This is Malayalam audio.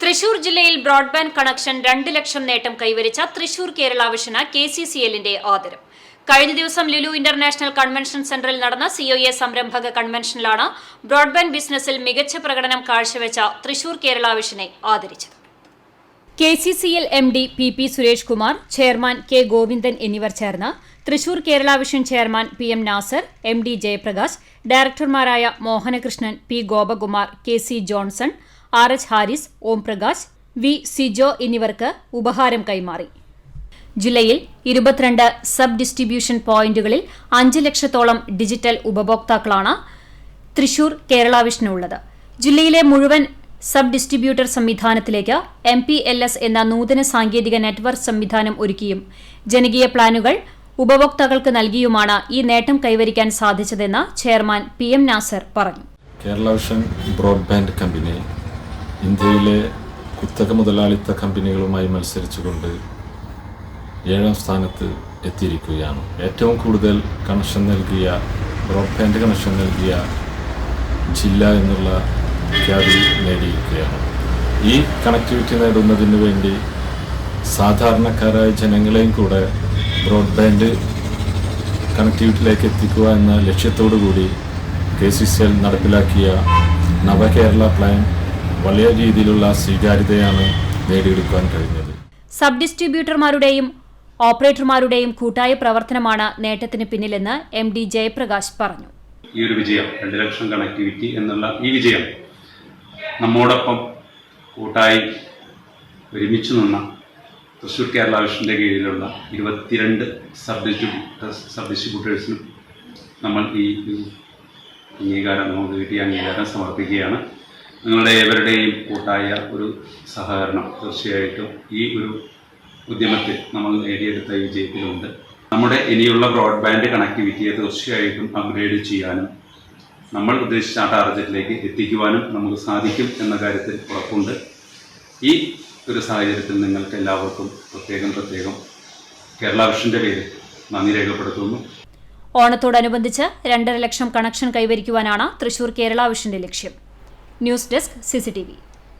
തൃശൂർ ജില്ലയിൽ ബ്രോഡ്ബാൻഡ് കണക്ഷൻ രണ്ട് ലക്ഷം നേട്ടം കൈവരിച്ച തൃശൂർ കേരള വിഷന് കെ സി സി എല്ലിന്റെ ആദരം. കഴിഞ്ഞ ദിവസം ലുലു ഇന്റർനാഷണൽ കൺവെൻഷൻ സെന്ററിൽ നടന്ന സിഒഎ സംരംഭക കൺവെൻഷനിലാണ് ബ്രോഡ്ബാൻഡ് ബിസിനസ്സിൽ മികച്ച പ്രകടനം കാഴ്ചവെച്ച തൃശൂർ കേരള വിഷനെ ആദരിച്ചത്. K C C L M D P P Suresh Kumar chairman K Govindan എന്നിവർ ചേർന്ന് Thrissur Kerala vision chairman P M Nasser M D Jayaprakash ഡയറക്ടർമാരായ Mohanakrishnan P Gopakumar K C Johnson R H Haris Om Prakash V Sijo എന്നിവർക്ക് ഉപഹാരം കൈമാറി. ജില്ലയിൽ ഇരുപത്തിരണ്ട് സബ് ഡിസ്ട്രിബ്യൂഷൻ പോയിന്റുകളിൽ അഞ്ച് ലക്ഷത്തോളം ഡിജിറ്റൽ ഉപഭോക്താക്കളാണ് തൃശൂർ കേരള വിഷനുള്ളത് ജില്ലയിലെ മുഴുവൻ സബ് ഡിസ്ട്രിബ്യൂട്ടർ സംവിധാനത്തിലേക്ക് എം പി എൽ എസ് എന്ന നൂതന സാങ്കേതിക നെറ്റ്വർക്ക് സംവിധാനം ഒരുക്കിയും ജനകീയ പ്ലാനുകൾ ഉപഭോക്താക്കൾക്ക് നൽകിയുമാണ് ഈ നേട്ടം കൈവരിക്കാൻ സാധിച്ചതെന്ന് ചെയർമാൻ പി എം നാസർ പറഞ്ഞു. കേരള വിഷൻ ബ്രോഡ്ബാൻഡ് കമ്പനി ഇന്ത്യയിലെ കുത്തക മുതലാളിത്ത കമ്പനികളുമായി മത്സരിച്ചുകൊണ്ട് ഏഴാം സ്ഥാനത്ത് എത്തിയിരിക്കുകയാണ്. ഏറ്റവും കൂടുതൽ കണക്ഷൻ നൽകിയ ബ്രോഡ്ബാൻഡ് കണക്ഷൻ നൽകിയ ജില്ല എന്നുള്ള ഖ്യാതി നേടിയിരിക്കുകയാണ്. ഈ കണക്ടിവിറ്റി നേടുന്നതിന് വേണ്ടി സാധാരണക്കാരായ ജനങ്ങളെയും കൂടെ ബ്രോഡ്ബാൻഡ് കണക്ടിവിറ്റിയിലേക്ക് എത്തിക്കുക എന്ന ലക്ഷ്യത്തോടു കൂടി കെ സി സി എൽ നടപ്പിലാക്കിയ നവകേരള പ്ലാൻ വലിയ രീതിയിലുള്ള സ്വീകാര്യതയാണ് നേടിയെടുക്കാൻ കഴിഞ്ഞത്. സബ് ഡിസ്ട്രിബ്യൂട്ടർമാരുടെയും ഓപ്പറേറ്റർമാരുടെയും കൂട്ടായ പ്രവർത്തനമാണ് നേട്ടത്തിന് പിന്നിലെന്ന് എം ഡി ജയപ്രകാശ് പറഞ്ഞു. ഈ ഒരു വിജയം രണ്ട് ലക്ഷം കണക്ടിവിറ്റി എന്നുള്ള ഈ വിജയം നമ്മോടൊപ്പം കൂട്ടായി ഒരുമിച്ച് നിന്ന തൃശ്ശൂർ കേരള വിഷന്റെ കീഴിലുള്ള ഇരുപത്തിരണ്ട് സബ് ഡിസ്ട്രിബ്യൂട്ടർ സബ് ഡിസ്ട്രിബ്യൂട്ടേഴ്സിനും നമ്മൾ ഈ ഈ അംഗീകാരം നമുക്ക് കിട്ടിയ അംഗീകാരം സമർപ്പിക്കുകയാണ്. നിങ്ങളുടെ ഏവരുടെയും കൂട്ടായ ഒരു സഹകരണം തീർച്ചയായിട്ടും ഈ ഒരു ഉദ്യമത്തിൽ നമ്മൾ നേടിയെടുത്ത വിജയത്തിലുണ്ട് നമ്മുടെ ഇനിയുള്ള ബ്രോഡ്ബാൻഡ് കണക്ടിവിറ്റിയെ തീർച്ചയായിട്ടും അപ്ഗ്രേഡ് ചെയ്യാനും നമ്മൾ ഉദ്ദേശിച്ച ആ ടാർഗറ്റിലേക്ക് എത്തിക്കുവാനും നമുക്ക് സാധിക്കും എന്ന കാര്യത്തിൽ ഉറപ്പുണ്ട്. ഈ ഒരു സാഹചര്യത്തിൽ നിങ്ങൾക്ക് എല്ലാവർക്കും പ്രത്യേകം പ്രത്യേകം കേരള വിഷന്റെ പേര് നന്ദി രേഖപ്പെടുത്തുന്നു. ഓണത്തോടനുബന്ധിച്ച് രണ്ടര ലക്ഷം കണക്ഷൻ കൈവരിക്കുവാനാണ് തൃശൂർ കേരള വിഷന്റെ ലക്ഷ്യം. News desk CCTV